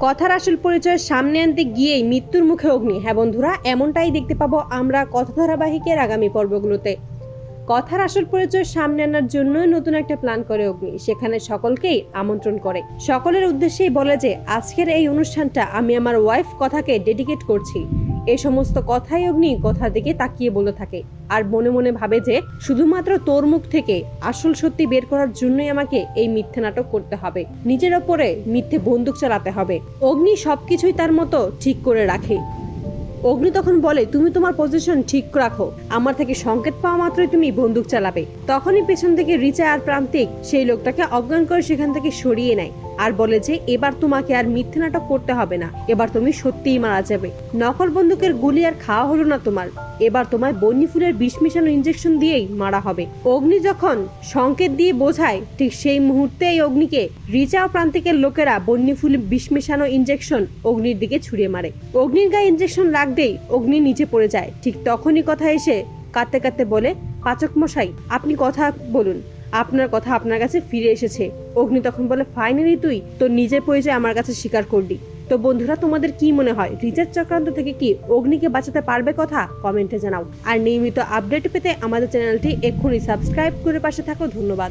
কথার আসল পরিচয় সামনে আনতে গিয়েই মৃত্যুর মুখে অগ্নি। হ্যাঁ বন্ধুরা, এমনটাই দেখতে পাবো আমরা কথা ধারাবাহিকের আগামী পর্বগুলোতে। কথার আসল পরিচয় সামনে আনার জন্য নতুন একটা প্ল্যান করে অগ্নি। সেখানে সকলকেই আমন্ত্রণ করে। সকলের উদ্দেশ্যেই বলে যে, আজকের এই অনুষ্ঠানটা আমি আমার ওয়াইফ কথাকে ডেডিকেট করছি। এই সমস্ত কথাই অগ্নি কথার দিকে তাকিয়ে বলে থাকে। আর মনে মনে ভাবে যে, শুধুমাত্র তোর মুখ থেকে আসল সত্যি বের করার জন্যই আমাকে এই মিথ্যে নাটক করতে হবে। নিজের ওপরে মিথ্যে বন্দুক চালাতে হবে। অগ্নি সবকিছুই তার মতো ঠিক করে রাখে। অগ্নি তখন বলে, তুমি তোমার পজিশন ঠিক রাখো। আমার থেকে সংকেত পাওয়া মাত্রই তুমি বন্দুক চালাবে। তখনই পেছন থেকে রিচা আর প্রান্তিক সেই লোকটাকে অজ্ঞান করে সেখান থেকে সরিয়ে নেয় আর বলে যে, এবার তোমাকে আর মিথ্যে নাটক করতে হবে না। এবার তুমি সত্যিই মারা যাবে। নকল বন্দুকের গুলি আর খাওয়া হলো না তোমার। এবার তোমায় বন্যি ফুলের বিষ মিশানো ইঞ্জেকশন দিয়েই মারা হবে। অগ্নি যখন সংকেত দিয়ে বোঝায়, ঠিক সেই মুহূর্তে এই অগ্নিকে রিচা ও প্রান্তিকের লোকেরা বন্যি ফুলে বিষ মিশানো ইঞ্জেকশন অগ্নির দিকে ছুড়ে মারে। অগ্নির গায়ে ইঞ্জেকশন লাগতেই অগ্নি নিচে পড়ে যায়। ঠিক তখনই কথা এসে কাঁদতে কাঁদতে বলে, পাচক মশাই, আপনি কথা বলুন। আপনার কথা আপনার কাছে ফিরে এসেছে। অগ্নি তখন বলে, ফাইনালি তুই তোর নিজের পরিচয় আমার কাছে স্বীকার করলি। তো বন্ধুরা, তোমাদের কি মনে হয়, রিচার্জ চক্রান্ত থেকে কি অগ্নিকে বাঁচাতে পারবে কথা? কমেন্টে জানাও। আর নিয়মিত আপডেট পেতে আমাদের চ্যানেলটি এক্ষুনি সাবস্ক্রাইব করে পাশে থাকো। ধন্যবাদ।